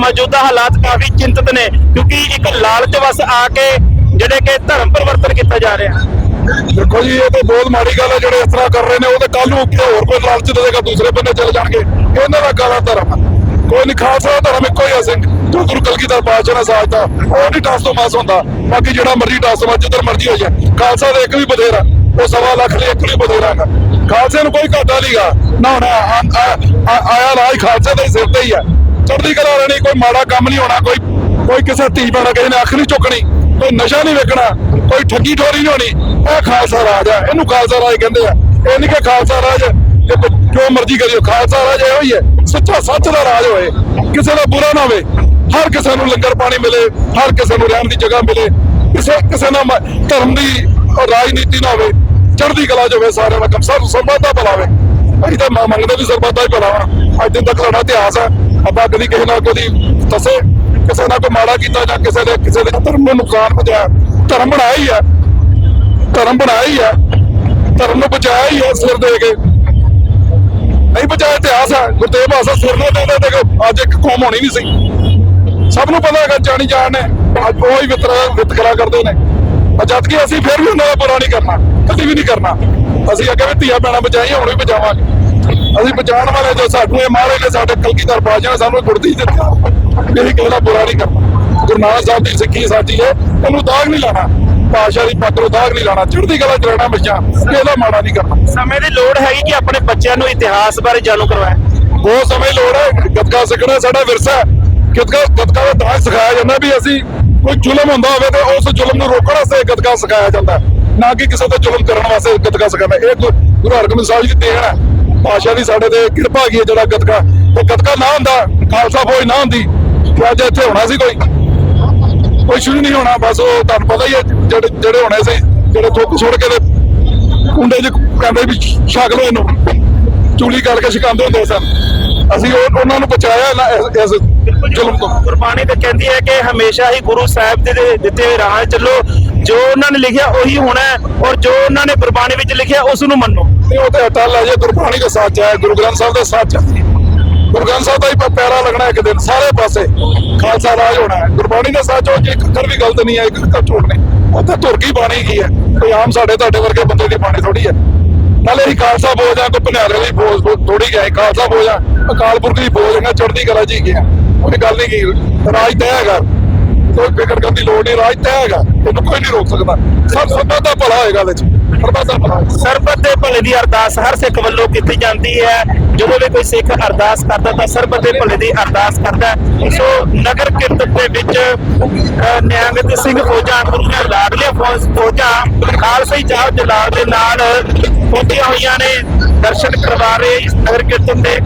ਮੌਜੂਦਾ ਹਾਲਾਤ ਕਾਫੀ ਚਿੰਤਤ ਨੇ, ਕਿਉਂਕਿ ਇੱਕ ਲਾਲਚ ਵਸ ਆ ਕੇ ਜਿਹੜੇ ਕਿ ਧਰਮ ਪਰਿਵਰਤਨ ਕੀਤਾ ਜਾ ਰਿਹਾ। ਦੇਖੋ ਜੀ, ਇਹ ਤਾਂ ਬਹੁਤ ਮਾੜੀ ਗੱਲ ਹੈ, ਜਿਹੜੇ ਇਸ ਤਰ੍ਹਾਂ ਕਰ ਰਹੇ ਨੇ, ਉਹ ਤੇ ਕੱਲ ਨੂੰ ਕਿਤੇ ਹੋਰ ਕੋਈ ਲਾਲਚ ਦੇਗਾ ਦੂਸਰੇ ਬੰਨੇ ਚਲੇ ਜਾਣਗੇ। ਇਹਨਾਂ ਦਾ ਕਾਲਾ ਧਰਮ ਕੋਈ ਨਹੀਂ, ਖਾਲਸਾ ਧਰਮ ਇੱਕੋ ਹੀ ਹੈ ਸਿੰਘ। ਜੋ ਗੁਰੂ ਕਲਗੀਧਰ ਪਾਤਸ਼ਾਹ ਨੇ ਸਾਜਤਾ ਉਹ ਨਹੀਂ ਟਾਸ ਤੋਂ ਮਾਸ ਹੁੰਦਾ। ਬਾਕੀ ਜਿਹੜਾ ਮਰਜ਼ੀ ਟਾਸ ਤੋਂ ਮਾਸ, ਜਿੱਧਰ ਮਰਜ਼ੀ ਹੋ ਜਾਏ। ਖਾਲਸਾ ਦਾ ਇੱਕ ਵੀ ਬਥੇਰਾ, ਉਹ ਸਵਾ ਲੱਖ ਲਈ ਇੱਕ ਵੀ ਬਥੇਰਾ ਹੈਗਾ। ਖਾਲਸੇ ਨੂੰ ਕੋਈ ਘਾਟਾ ਨਹੀਂਗਾ ਨਾ ਹੁਣ ਆਇਆ ਰਾਜ ਖਾਲਸੇ ਦੇ ਸਿਰ ਤੇ ਹੀ ਹੈ ਚੜ੍ਹਦੀ ਕਲਾ ਰਹਿਣੀ ਕੋਈ ਮਾੜਾ ਕੰਮ ਨਹੀਂ ਹੋਣਾ, ਕੋਈ ਕੋਈ ਕਿਸੇ ਧੀ ਭੈਣ ਕਿਸੇ ਨੇ ਅੱਖ ਨਹੀਂ ਚੁੱਕਣੀ, ਕੋਈ ਨਸ਼ਾ ਨਹੀਂ ਵੇਖਣਾ, ਕੋਈ ਠੱਗੀ ਠੋਰੀ ਨਹੀਂ ਹੋਣੀ, ਇਹ ਖਾਲਸਾ ਰਾਜ ਆ ਇਹਨੂੰ ਖਾਲਸਾ ਰਾਜ ਕਹਿੰਦੇ ਆ। ਇਹ ਨਹੀਂ ਕਿ ਖਾਲਸਾ ਰਾਜ ਜੋ ਮਰਜ਼ੀ ਕਰਿਓ, ਖਾਲਸਾ ਰਾਜ ਇਹੋ ਹੀ ਹੈ, ਸੱਚਾ ਸੱਚ ਦਾ ਰਾਜ ਹੋਏ, ਕਿਸੇ ਦਾ ਬੁਰਾ ਨਾ ਹੋਵੇ, ਹਰ ਕਿਸੇ ਨੂੰ ਲੰਗਰ ਪਾਣੀ ਮਿਲੇ, ਹਰ ਕਿਸੇ ਨੂੰ ਰਹਿਣ ਦੀ ਜਗ੍ਹਾ ਮਿਲੇ, ਕਿਸੇ ਕਿਸੇ ਨਾਲ ਧਰਮ ਦੀ ਰਾਜਨੀਤੀ ਨਾ ਹੋਵੇ, ਚੜ੍ਹਦੀ ਕਲਾ 'ਚ ਹੋਵੇ, ਸਾਰਿਆਂ ਦਾ ਕੰਮ ਸਭ ਸਰਬੱਤ ਦਾ ਭਲਾ ਹੋਵੇ। ਅਸੀਂ ਤਾਂ ਮੰਗਦੇ ਵੀ ਸਰਬੱਤ ਦਾ ਹੀ ਭਲਾ ਵਾ ਅੱਜ ਦਿਨ ਤੱਕ ਸਾਡਾ ਇਤਿਹਾਸ ਹੈ। ਆਪਾਂ ਕਦੀ ਕਿਸੇ ਨਾਲ ਕਦੀ ਦੱਸੇ ਕਿਸੇ ਨਾਲ ਕੋਈ ਮਾੜਾ ਕੀਤਾ ਜਾਂ ਕਿਸੇ ਦੇ ਕਿਸੇ ਦੇ ਧਰਮ ਨੂੰ ਨੁਕਸਾਨ ਪਹੁੰਚਾਇਆ। ਧਰਮ ਬਣਾਇਆ ਹੀ ਹੈ ਧਰਮ ਬਣਾਇਆ ਹੀ ਹੈ ਧਰਮ ਨੂੰ ਬਚਾਇਆ ਹੀ ਹੈ ਸਿਰ ਦੇ ਕੇ। ਨਹੀਂ ਬਚਾਇਆ ਇਤਿਹਾਸ ਹੈ ਗੁਰਦੇਵ ਬਾਸਾ ਸਿਰ ਨੂੰ ਦੇ ਦੇ ਦੇਖੋ ਅੱਜ ਇੱਕ ਕੌਮ ਹੋਣੀ ਨਹੀਂ ਸੀ। ਸਭ ਨੂੰ ਪਤਾ ਹੈਗਾ ਜਾਣੀ ਜਾਣ ਨੇ। ਅੱਜ ਉਹ ਹੀ ਵਿਤਰਾ ਵਿਤਕਰਾ ਕਰਦੇ ਨੇ। ਪਰ ਜਦ ਕਿ ਅਸੀਂ ਫਿਰ ਵੀ ਉਹਨਾਂ ਦਾ ਬੁਰਾ ਨਹੀਂ ਕਰਨਾ, ਕਦੀ ਵੀ ਨਹੀਂ ਕਰਨਾ। ਅਸੀਂ ਅੱਗੇ ਵੀ ਧੀਆ ਪੈਣਾ ਬਚਾਈਆਂ, ਹੁਣ ਵੀ ਬਚਾਵਾਂਗੇ। ਅਸੀਂ ਬਚਾਉਣ ਵਾਲੇ ਜੋ ਸਾਨੂੰ ਇਹ ਮਾਰੇ ਨੇ ਸਾਡੇ ਕਲਗੀਧਰ ਬਾਜਾਂ ਸਾਨੂੰ ਗੁਰਦੀ ਦਿੱਤਾ। ਇਹ ਕਿਸੇ ਦਾ ਬੁਰਾ ਨਹੀਂ ਕਰਨਾ। ਗੁਰੂ ਨਾਨਕ ਸਾਹਿਬ ਦੀ ਸਿੱਖੀ ਸਾਡੀ ਹੈ ਉਹਨੂੰ ਦਾਗ ਨਹੀਂ ਲਾਣਾ। ਪਾਸ਼ਾ ਦੀ ਨੂੰ ਦਾਗ ਨਹੀਂ ਲਾਣਾ। ਚੜ੍ਹਦੀ ਕਲਾ ਚ ਰਹਿਣਾ ਬੱਚਾ ਇਹਦਾ ਮਾੜਾ ਨਹੀਂ ਕਰਨਾ। ਸਮੇਂ ਦੀ ਲੋੜ ਹੈਗੀ ਕਿ ਆਪਣੇ ਬੱਚਿਆਂ ਨੂੰ ਇਤਿਹਾਸ ਬਾਰੇ ਜਾਣੂ ਕਰਵਾਇਆ। ਬਹੁਤ ਸਮੇਂ ਲੋੜ ਹੈ। ਗੱਤਕਾ ਸਿੱਖਣਾ ਸਾਡਾ ਵਿਰਸਾ ਹੈ। ਗੱਤਕਾ ਗੱਤਕਾ ਦਾ ਤਾਂ ਸਿਖਾਇਆ ਜਾਂਦਾ ਵੀ ਅਸੀਂ ਕੋਈ ਜ਼ੁਲਮ ਹੁੰਦਾ ਹੋਵੇ ਤੇ ਉਸ ਜ਼ੁਲਮ ਨੂੰ ਰੋਕਣ ਵਾਸਤੇ ਗੱਤਕਾ ਸਿਖਾਇਆ ਜਾਂਦਾ। ਨਾ ਕਿ ਕਿਸੇ ਤੇ ਜ਼ੁਲਮ ਕਰਨ ਵਾਸਤੇ ਗੱਤਕਾ ਸਿਖਾਉਣਾ। ਇਹ ਗੁਰੂ ਹਰਗੋਬਿੰਦ ਸਾਹਿਬ ਜੀ ਦੀ ਦੇਣ ਹੈ। ਪਾਸ਼ਾ ਦੀ ਸਾਡੇ ਤੇ ਕਿਰਪਾ ਹੈਗੀ ਹੈ ਜਿਹੜਾ ਗਤਕਾ ਤੇ ਗੱਤਕਾ ਨਾ ਹੁੰਦਾ, ਖਾਲਸਾ ਫੌਜ ਨਾ ਹੁੰਦੀ, ਤੇ ਅੱਜ ਇੱਥੇ ਹੋਣਾ ਸੀ ਕੋਈ? ਕੋਈ ਸ਼ੁਰੂ ਨਹੀਂ ਹੋਣਾ, ਬਸ ਉਹ ਤੁਹਾਨੂੰ ਪਤਾ ਹੀ ਹੈ, ਜਿਹੜੇ ਜਿਹੜੇ ਹੋਣੇ ਸੀ, ਜਿਹੜੇ ਥੁੱਕ ਛੋੜ ਕੇ ਤੇ ਕੁੰਡੇ 'ਚ ਕਹਿੰਦੇ ਵੀ ਛਕ ਲਓ ਇਹਨੂੰ। ਚੂਲੀ ਕਰਕੇ ਛਕਾਉਂਦੇ ਹੁੰਦੇ ਸਨ। ਅਸੀਂ ਉਹਨਾਂ ਨੂੰ ਬਚਾਇਆ ਨਾ ਇਸ- ਜ਼ੁਲਮ ਤੋਂ। ਗੁਰਬਾਣੀ ਤੇ ਕਹਿੰਦੀ ਹੈ ਕਿ ਹਮੇਸ਼ਾ ਹੀ ਗੁਰੂ ਸਾਹਿਬ ਦੇ ਦਿੱਤੇ ਹੋਏ ਰਾਹ 'ਤੇ ਚੱਲੋ। ਜੋ ਉਹਨਾਂ ਨੇ ਲਿਖਿਆ ਉਹੀ ਹੋਣਾ ਔਰ ਜੋ ਉਹਨਾਂ ਨੇ ਗੁਰਬਾਣੀ ਵਿੱਚ ਲਿਖਿਆ, ਉਸ ਨੂੰ ਮੰਨੋ। ਤੇ ਉਹ ਤੇ ਅਟਲ ਹੈ ਜੇ ਗੁਰਬਾਣੀ ਦਾ ਸੱਚ ਹੈ, ਗੁਰੂ ਗ੍ਰੰਥ ਸਾਹਿਬ ਦਾ ਸੱਚ ਹੈ। ਗੁਰੂ ਗ੍ਰੰਥ ਸਾਹਿਬ ਦਾ ਹੀ ਪ- ਪੈਰਾ ਲੱਗਣਾ ਇੱਕ ਦਿਨ, ਸਾਰੇ ਪਾਸੇ ਖਾਲਸਾ ਰਾਜ ਹੋਣਾ ਹੈ। ਗੁਰਬਾਣੀ ਦਾ ਸੱਚ ਹੋ ਜੇ ਇੱਕ ਅੱਖਰ ਵੀ ਗਲਤ ਨਹੀਂ ਹੈ, ਇੱਕ ਅੱਖਰ ਝੂਠ ਨਹੀਂ। ਉੱਥੇ ਧੁਰ ਕੀ ਬਾਣੀ ਕੀ ਹੈ? ਕੋਈ ਆਮ ਸਾਡੇ ਤੁਹਾਡੇ ਵਰਗੇ ਬੰਦੇ ਦੀ ਬਾਣੀ ਥੋੜੀ ਹੈ। ਨਾਲੇ ਹੀ ਖਾਲਸਾ ਬੋਝ ਆ ਕੋਈ ਭਨਿਆਰੇ ਦੀ ਬੋਝ ਥੋੜੀ ਗਿਆ ਖਾਲਸਾ ਬੋਝ ਆ ਅਕਾਲ ਪੁਰਖ ਦੀ ਬੋਝ ਹੈ, ਚੜ੍ਹਦੀ ਕਲਾ ਜੀ ਗਿਆ ਕੋਈ ਗੱਲ ਨਹੀਂ ਕੀ, ਰਾਜ ਤੈਅ ਹੈਗਾ ਕੋਈ ਫਿਕਰ ਕਰਨ ਦੀ ਲੋੜ ਨਹੀਂ ਰਾਜ ਤੈਅ ਹੈਗਾ ਇਹਨੂੰ ਕੋਈ ਨਹੀਂ ਰੋਕ ਸਕਦਾ। ਸਭ ਸਭ ਦਾ ਭਲਾ ਹੋਏਗਾ ਵਿੱਚ ਸਰਬੱਤ ਦਾ ਭਲਾ ਹੋਏਗਾ। ਦੇ ਭਲੇ ਦੀ ਅਰਦਾਸ ਹਰ ਸਿੱਖ ਵੱਲੋਂ ਕੀਤੀ ਜਾਂਦੀ ਹੈ। ਜਦੋਂ ਵੀ ਕੋਈ ਸਿੱਖ ਅਰਦਾਸ ਕਰਦਾ ਤਾਂ ਸਰਬਤ ਦੇ ਭਲੇ ਦੀ ਅਰਦਾਸ ਕਰਦਾ ਸੋ ਨਗਰ ਕੀਰਤਨ ਦੇ ਵਿੱਚ ਅਹ, ਸਿੰਘ ਫੌਜਾਂ ਗੁਰੂਆਂ ਲਾਡਲੀਆਂ ਫੌਜ ਫੌਜਾਂ ਖਾਲਸਾ ਚਾਹ ਜਲਾਲ ਦੇ ਨਾਲ ਪਹੁੰਚੀਆਂ ਹੋਈਆਂ ਨੇ। ਦਰਸ਼ਨ ਕਰਵਾ ਰਹੇ ਨਗਰ ਕੀਰਤਨ ਦੇ।